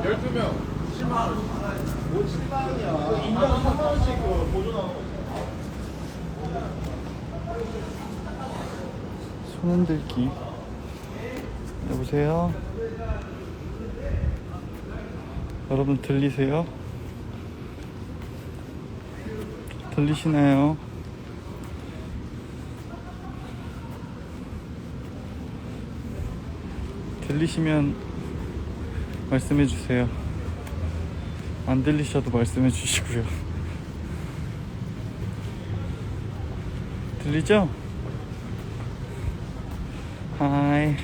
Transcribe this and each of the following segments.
12명 10만원 뭐 7만 원이야 인당 3만 원씩 그 보조 나오는 거 손 흔들기. 여보세요? 여러분 들리세요? 들리시나요? 들리시면 말씀해 주세요. 안 들리셔도 말씀해 주시고요. 들리죠? Hi,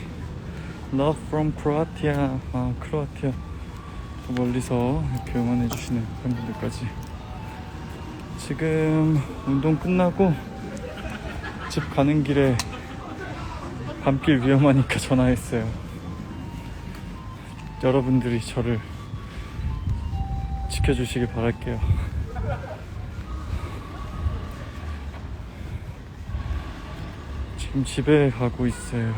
love from Croatia. 아, 크로아티아. 또 멀리서 이렇게 응원해 주시는 팬분들까지. 지금 운동 끝나고 집 가는 길에 밤길 위험하니까 전화했어요. 여러분들이 저를 지켜주시길 바랄게요. 지금 집에 가고 있어요.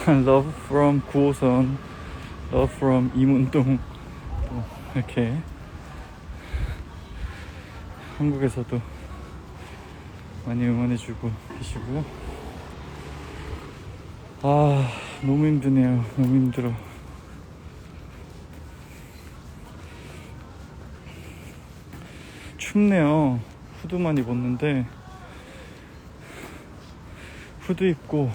Love from 9호선, Love from 이문동. 또 이렇게 한국에서도 많이 응원해주고 계시고요. 아, 너무 힘드네요. 너무 힘들어. 춥네요. 후드만 입었는데 후드 입고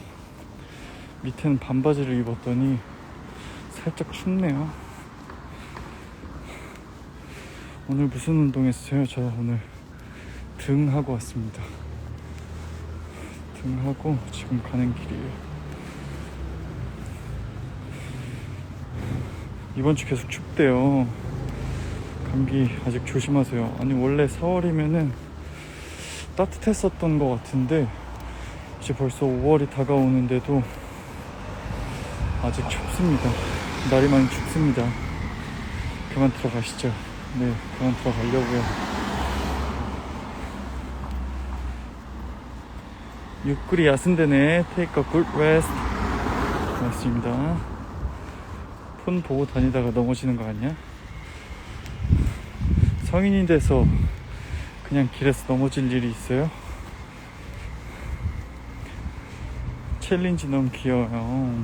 밑에는 반바지를 입었더니 살짝 춥네요. 오늘 무슨 운동 했어요? 저 오늘 등 하고 왔습니다. 등 하고 지금 가는 길이에요. 이번 주 계속 춥대요. 감기 아직 조심하세요. 아니 원래 4월이면은 따뜻했었던 것 같은데 이제 벌써 5월이 다가오는데도 아직 춥습니다. 날이 많이 춥습니다. 그만 들어가시죠. 네, 그만 들어가려고요. 야순대네. Take a good rest. 고맙습니다. 폰 보고 다니다가 넘어지는 거 아니야? 성인이 돼서 그냥 길에서 넘어질 일이 있어요? 챌린지 너무 귀여워요.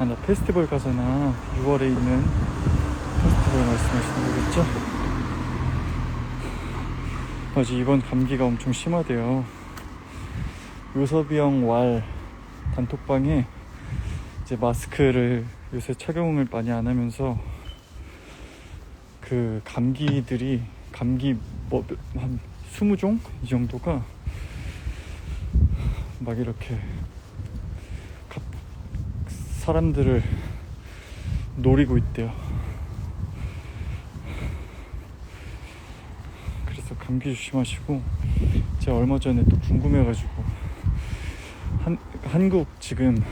아, 나 페스티벌 가잖아. 6월에 있는 페스티벌 말씀하시는 거겠죠? 맞아, 이번 감기가 엄청 심하대요. 요섭이 형 왈 단톡방에 이제 마스크를 요새 착용을 많이 안 하면서 그 감기들이 감기 뭐한 20종 이 정도가 막 이렇게 갑- 사람들을 노리고 있대요. 그래서 감기 조심하시고 제가 얼마 전에 또 궁금해가지고 한, 한국 지금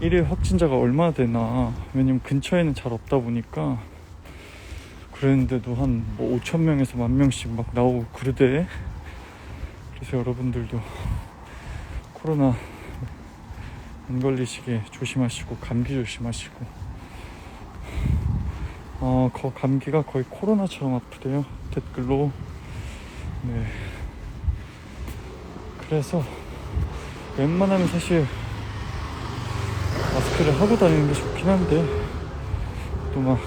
일일 확진자가 얼마나 되나. 왜냐면 근처에는 잘 없다 보니까 그랬는데도 한 뭐 5천 명에서 만 명씩 막 나오고 그러대. 그래서 여러분들도 코로나 안 걸리시게 조심하시고 감기 조심하시고. 어, 거 감기가 거의 코로나처럼 아프대요. 댓글로. 네. 그래서 웬만하면 사실 마스크를 하고 다니는 게 좋긴 한데 또 막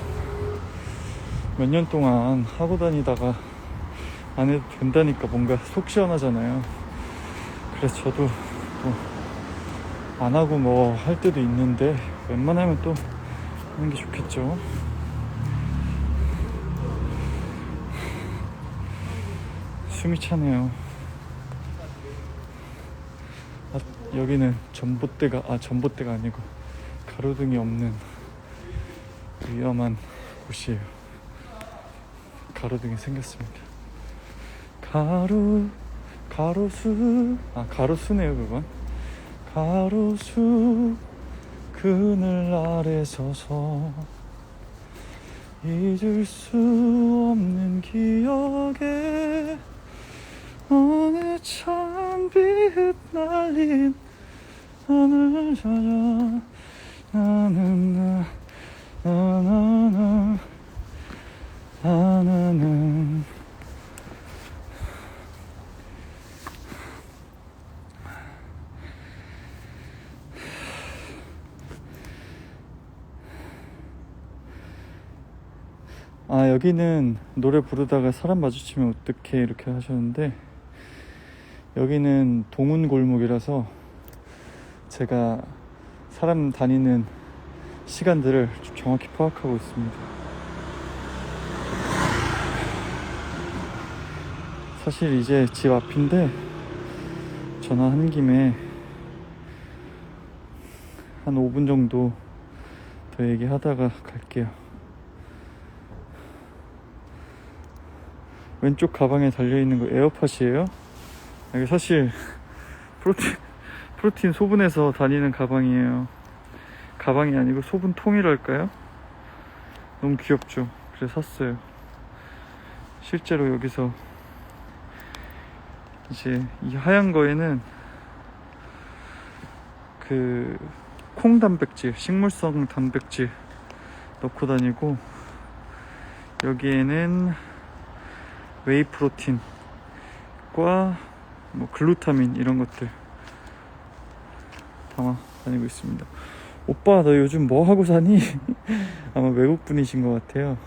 몇 년 동안 하고 다니다가 안 해도 된다니까 뭔가 속 시원하잖아요. 그래서 저도 또 안 하고 뭐 할 때도 있는데 웬만하면 또 하는 게 좋겠죠. 숨이 차네요. 아, 여기는 전봇대가 아 전봇대가 아니고 가로등이 없는 위험한 곳이에요. 가로등이 생겼습니다. 가로 가로수 아 가로수네요 그건 가로수 그늘 아래 서서 잊을 수 없는 기억에 어느 찬비 흩날린 하늘 젖어 나는 나 나나나 나나는 아 여기는 노래 부르다가 사람 마주치면 어떻게 이렇게 하셨는데 여기는 동운 골목이라서 제가 사람 다니는 시간들을 좀 정확히 파악하고 있습니다. 사실 이제 집 앞인데 전화한 김에 한 5분 정도 더 얘기하다가 갈게요. 왼쪽 가방에 달려있는 거 에어팟이에요? 이게 사실 프로틴, 프로틴 소분해서 다니는 가방이에요. 가방이 아니고 소분 통이랄까요? 너무 귀엽죠? 그래서 샀어요. 실제로 여기서 이제 이 하얀 거에는 그 콩 단백질, 식물성 단백질 넣고 다니고 여기에는 웨이 프로틴과 뭐 글루타민 이런 것들 담아 다니고 있습니다. 오빠 너 요즘 뭐 하고 사니? 아마 외국 분이신 것 같아요.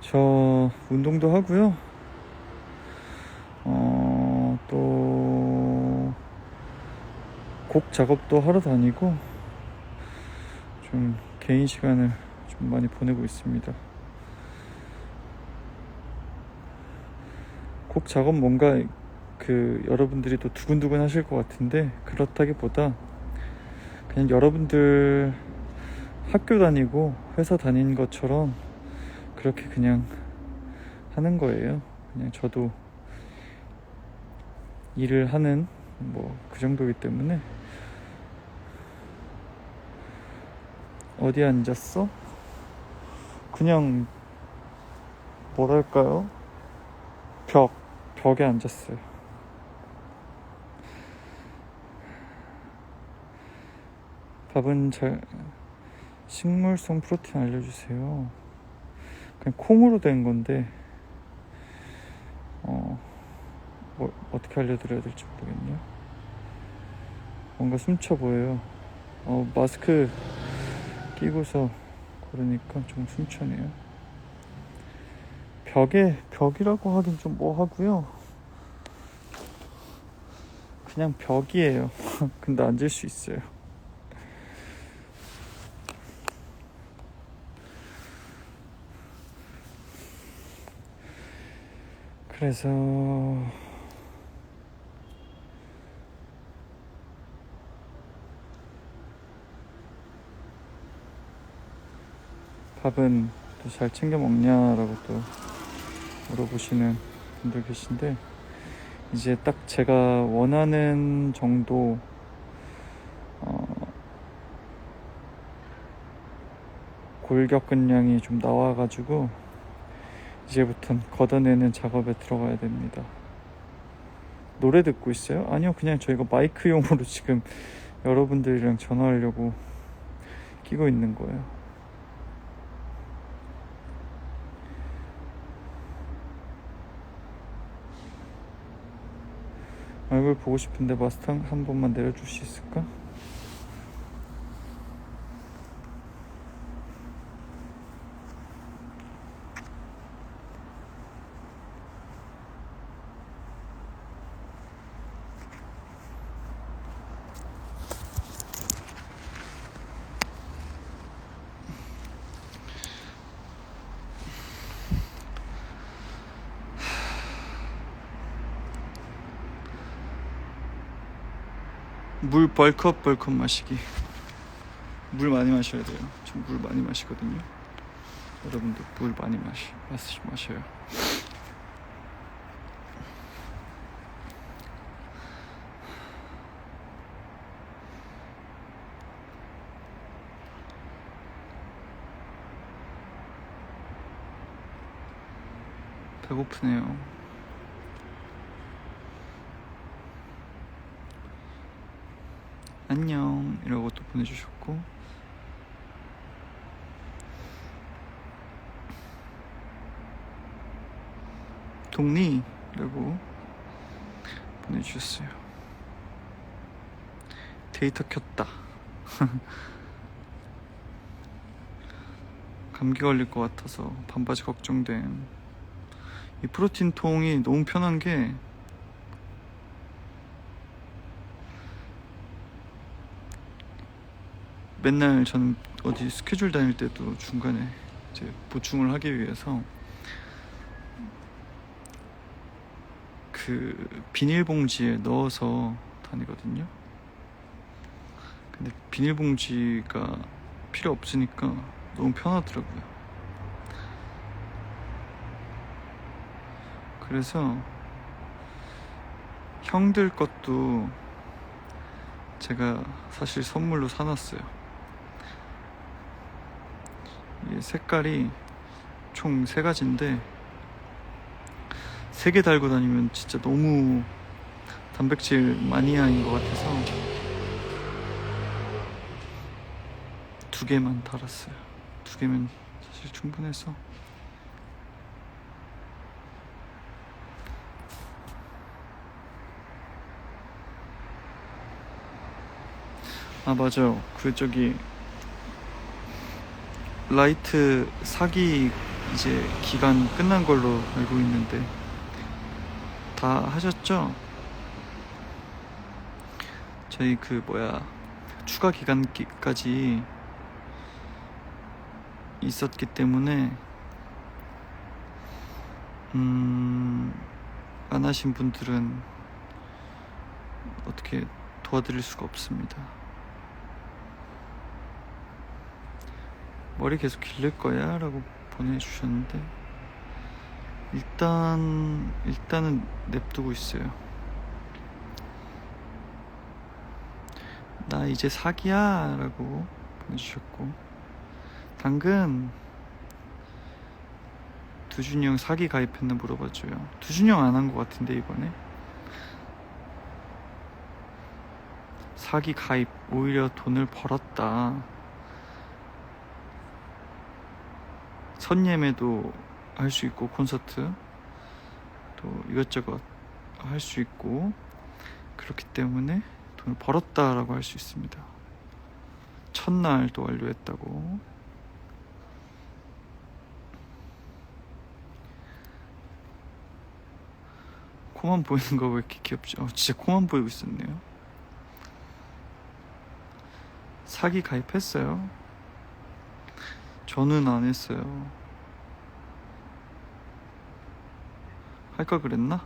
저 운동도 하고요. 어, 또, 곡 작업도 하러 다니고, 좀 개인 시간을 좀 많이 보내고 있습니다. 곡 작업 뭔가 그 여러분들이 또 두근두근 하실 것 같은데 그렇다기보다 그냥 여러분들 학교 다니고 회사 다닌 것처럼 그렇게 그냥 하는 거예요. 그냥 저도 일을 하는 뭐 그 정도이기 때문에 어디 앉았어? 그냥 뭐랄까요? 벽 벽에 앉았어요. 밥은 잘 식물성 프로틴 알려주세요. 그냥 콩으로 된 건데 어 뭐, 어떻게 알려드려야 될지 모르겠네요. 뭔가 숨차 보여요. 어 마스크 끼고서 그러니까 좀 숨차네요. 벽에 벽이라고 하긴 좀 뭐 하고요. 그냥 벽이에요. 근데 앉을 수 있어요. 그래서 밥은 또 잘 챙겨 먹냐라고 또 물어보시는 분들 계신데 이제 딱 제가 원하는 정도 어, 골격근량이 좀 나와가지고 이제부턴 걷어내는 작업에 들어가야 됩니다. 노래 듣고 있어요? 아니요, 그냥 저희가 마이크용으로 지금 여러분들이랑 전화하려고 끼고 있는 거예요. 얼굴 보고 싶은데 마스터 한- 한 번만 내려줄 수 있을까? 물 벌컥 벌컥 마시기. 물 많이 마셔야 돼요. 저물 많이 마시거든요. 여러분도 물 많이 마시, 마시 마셔요. 배고프네요. 안녕 이라고 또 보내주셨고 동리 라고 보내주셨어요. 데이터 켰다. 감기 걸릴 것 같아서 반바지 걱정된 이 프로틴 통이 너무 편한 게 맨날 저는 어디 스케줄 다닐 때도 중간에 이제 보충을 하기 위해서 그 비닐봉지에 넣어서 다니거든요. 근데 비닐봉지가 필요 없으니까 너무 편하더라고요. 그래서 형들 것도 제가 사실 선물로 사놨어요. 이 색깔이 총 세 가지인데 세 개 달고 다니면 진짜 너무 단백질 마니아인 것 같아서 두 개만 달았어요. 두 개면 사실 충분해서. 아 맞아요. 그 저기 라이트 사기 이제 기간 끝난 걸로 알고 있는데 다 하셨죠? 저희 그 뭐야 추가 기간까지 있었기 때문에 음, 안 하신 분들은 어떻게 도와드릴 수가 없습니다. 머리 계속 길를 거야? 라고 보내주셨는데 일단 일단은 냅두고 있어요. 나 이제 사기야? 라고 보내주셨고 당근! 두준이 형 사기 가입했나 물어봐줘요. 두준이 형 안 한 것 같은데 이번에? 사기 가입 오히려 돈을 벌었다 선예매도 할 수 있고 콘서트 또 이것저것 할 수 있고 그렇기 때문에 돈을 벌었다라고 할 수 있습니다. 첫날도 완료했다고. 코만 보이는 거 왜 이렇게 귀엽지? 어, 진짜 코만 보이고 있었네요. 사기 가입했어요. 저는 안 했어요. 할까 그랬나?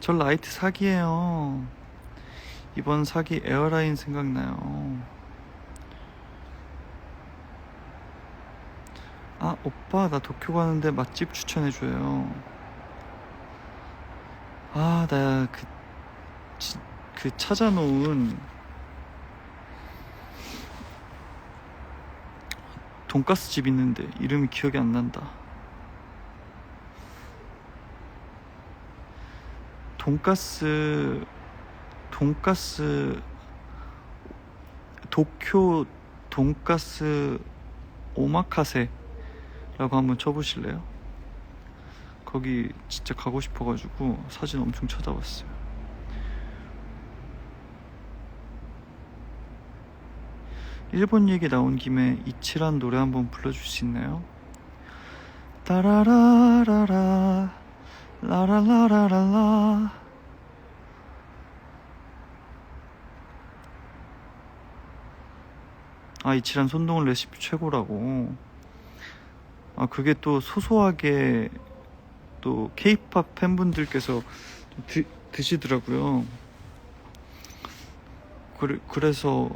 저 라이트 사기예요. 이번 사기 에어라인 생각나요. 아, 오빠, 나 도쿄 가는데 맛집 추천해줘요. 아, 나 그, 지- 그 찾아놓은 돈가스 집 있는데 이름이 기억이 안 난다. 돈가스 돈가스 도쿄 돈가스 오마카세라고 한번 쳐보실래요? 거기 진짜 가고 싶어가지고 사진 엄청 찾아봤어요. 일본 얘기 나온 김에 이치란 노래 한번 불러줄 수 있나요? 따라라라라 라라라라라 아 이치란 손동훈 레시피 최고라고. 아 그게 또 소소하게 또 케이팝 팬분들께서 드, 드시더라고요. 그래, 그래서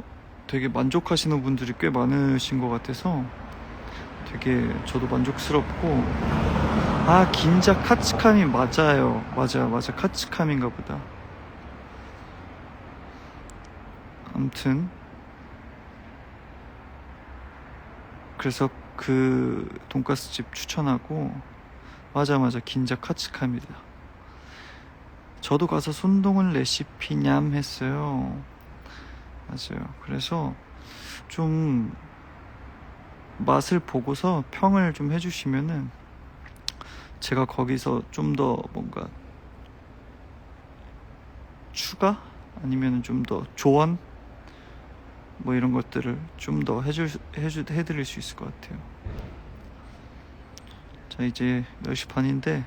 되게 만족하시는 분들이 꽤 많으신 것 같아서 되게 저도 만족스럽고 아 긴자 카츠카미 맞아요. 맞아 맞아. 카츠카미인가 보다. 암튼. 그래서 그 돈가스 집 추천하고 맞아 맞아. 긴자 카츠카입니다. 저도 가서 손동훈 레시피 냠 했어요. 맞아요. 그래서 좀 맛을 보고서 평을 좀 해주시면은 제가 거기서 좀 더 뭔가 추가 아니면 좀 더 조언 뭐 이런 것들을 좀 더 해줄 수- 해주 해드릴 수 있을 것 같아요. 자 이제 10시 반인데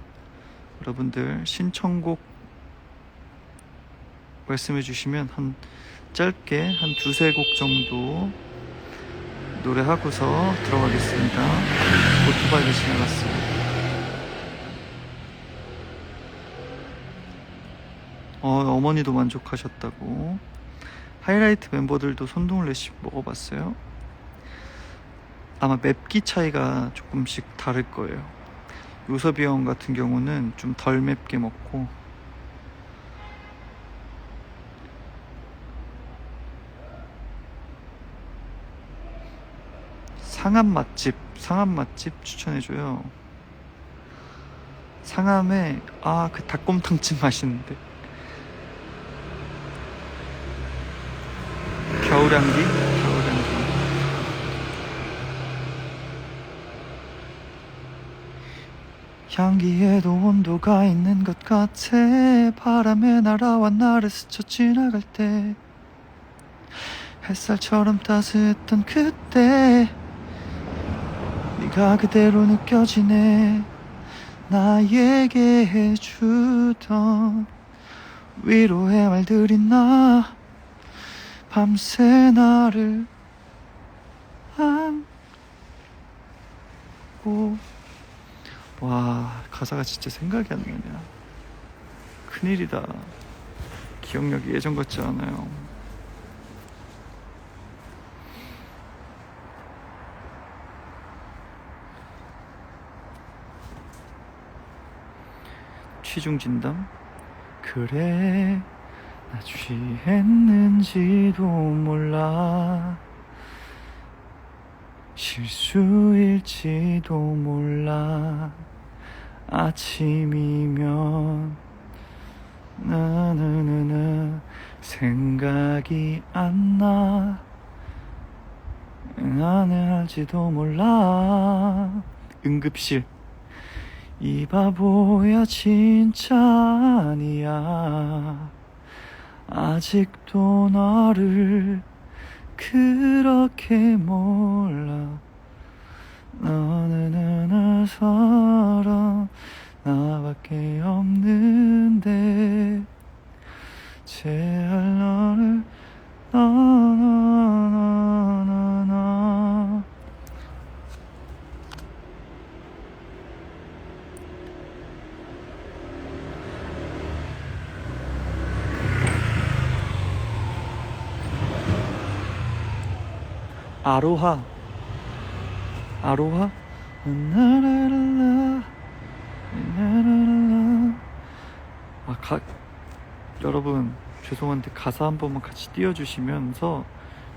여러분들 신청곡 말씀해 주시면 한 짧게 한 두세 곡 정도 노래하고서 들어가겠습니다. 오토바이가 지나갔어요. 어, 어머니도 만족하셨다고. 하이라이트 멤버들도 손동훈 레시피 먹어봤어요? 아마 맵기 차이가 조금씩 다를 거예요. 요섭이 형 같은 경우는 좀 덜 맵게 먹고 상암 맛집, 상암 맛집 추천해줘요. 상암에 아 그 닭곰탕집 맛있는데. 겨울향기, 겨울향기. 향기에도 온도가 있는 것 같아. 바람에 날아와 나를 스쳐 지나갈 때. 햇살처럼 따스했던 그때 네가 그대로 느껴지네. 나에게 해주던 위로의 말들이 나 밤새 나를 안고. 와 가사가 진짜 생각이 안 나냐 큰일이다. 기억력이 예전 같지 않아요 취중 진담? 그래 나 취했는지도 몰라. 실수일지도 몰라. 아침이면 나나나나 생각이 안 나. 나는 알지도 몰라. 응급실 이 바보야 진짜 아니야. 아직도 너를 그렇게 몰라. 너는 하나 사람 나밖에 없는데. 제발 너를 나나나나나 아로하. 아로하? 아, 가, 여러분 죄송한데 가사 한 번만 같이 띄워주시면서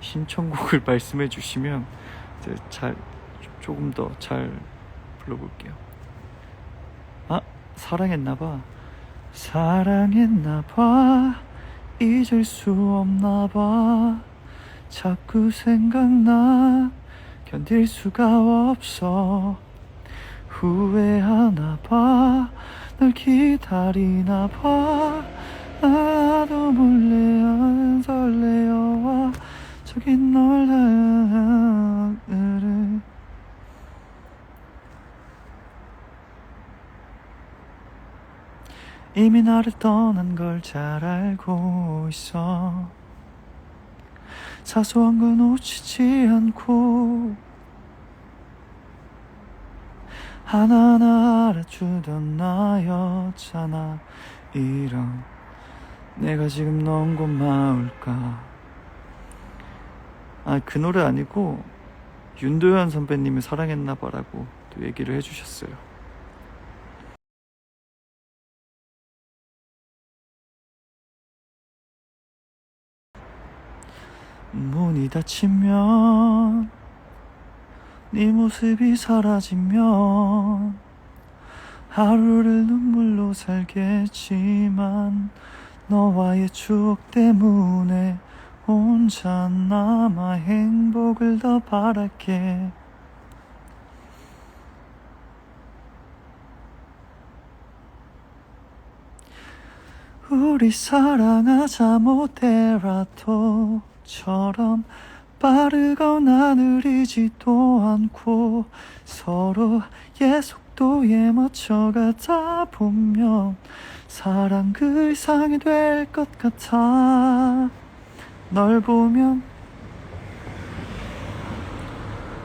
신청곡을 말씀해 주시면 잘 조금 더 잘 불러볼게요. 아 사랑했나봐. 사랑했나봐. 잊을 수 없나봐 자꾸 생각나 견딜 수가 없어 후회하나 봐, 널 기다리나 봐. 나도 몰래 설레어와 저기 널 하늘을 이미 나를 떠난 걸 잘 알고 있어. 사소한 건 놓치지 않고 하나하나 알아주던 나였잖아. 이런 내가 지금 넌 고마울까? 아 그 노래 아니고 윤도현 선배님이 사랑했나 봐라고 또 얘기를 해주셨어요 문이 닫히면 네 모습이 사라지면 하루를 눈물로 살겠지만 너와의 추억 때문에 혼자 남아 행복을 더 바랄게. 우리 사랑하자 모데라 토처럼 빠르거나 느리지도 않고 서로의 속도에 맞춰가다 보면 사랑 그 이상이 될 것 같아. 널 보면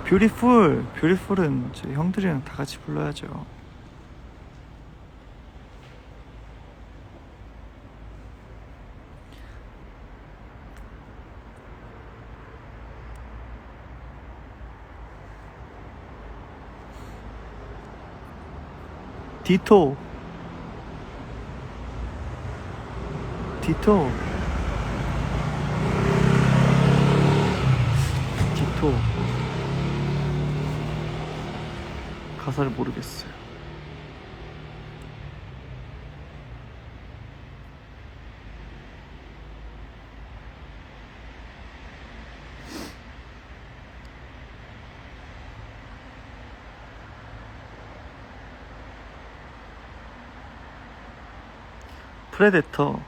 뷰티풀 뷰티풀은 형들이랑 다 같이 불러야죠 디토. 디토. 디토. 가사를 모르겠어요 프레데터.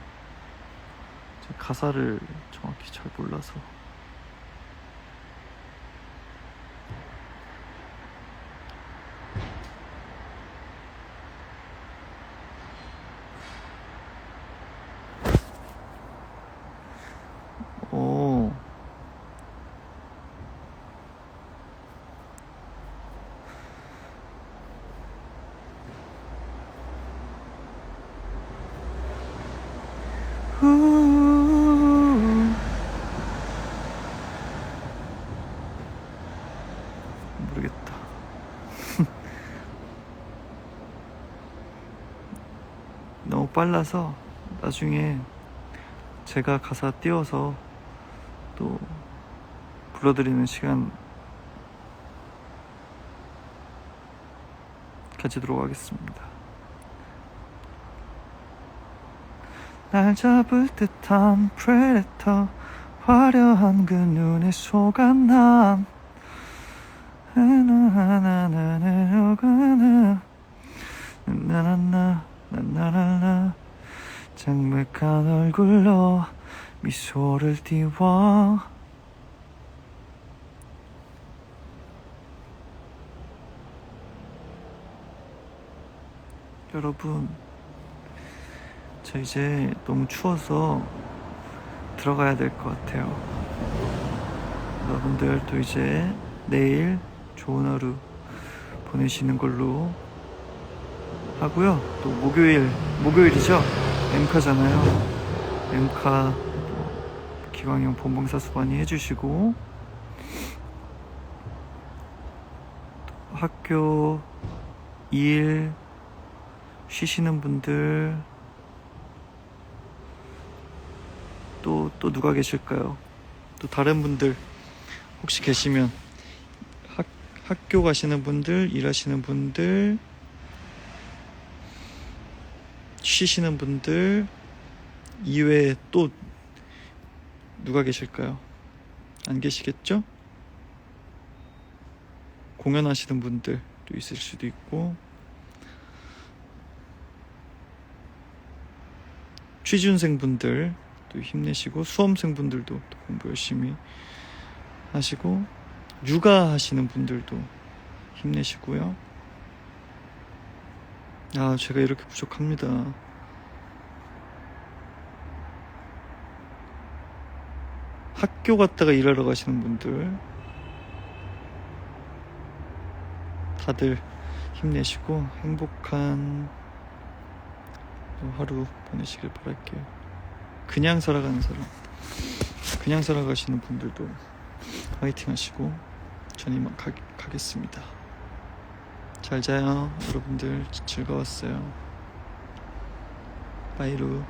제 가사를 정확히 잘 몰라서 모르겠다. 너무 빨라서 나중에 제가 가사 띄워서 또 불러드리는 시간 가지도록 하겠습니다. 날 잡을 듯한 프레데터 화려한 그 눈에 속아난 하나하나나나나나 나나나 나 나나나 장맥한 얼굴로 미소를 띄워 여러분 저 이제 너무 추워서 들어가야 될 것 같아요. 여러분들 또 이제 내일 좋은 하루 보내시는 걸로 하고요. 또 목요일, 목요일이죠? 엠카잖아요. 엠카 또 기광형 본봉사수 많이 해주시고 또 학교 일 쉬시는 분들 또, 또 누가 계실까요? 또 다른 분들 혹시 계시면 학, 학교 가시는 분들, 일하시는 분들, 쉬시는 분들 이외에 또 누가 계실까요? 안 계시겠죠? 공연하시는 분들도 있을 수도 있고 취준생 분들 또 힘내시고 수험생분들도 또 공부 열심히 하시고 육아하시는 분들도 힘내시고요. 아, 제가 이렇게 부족합니다. 학교 갔다가 일하러 가시는 분들 다들 힘내시고 행복한 또 하루 보내시길 바랄게요. 그냥 살아가는 사람, 그냥 살아가시는 분들도 화이팅 하시고 전 이만 가, 가겠습니다. 잘 자요, 여러분들. 즐거웠어요. 바이루.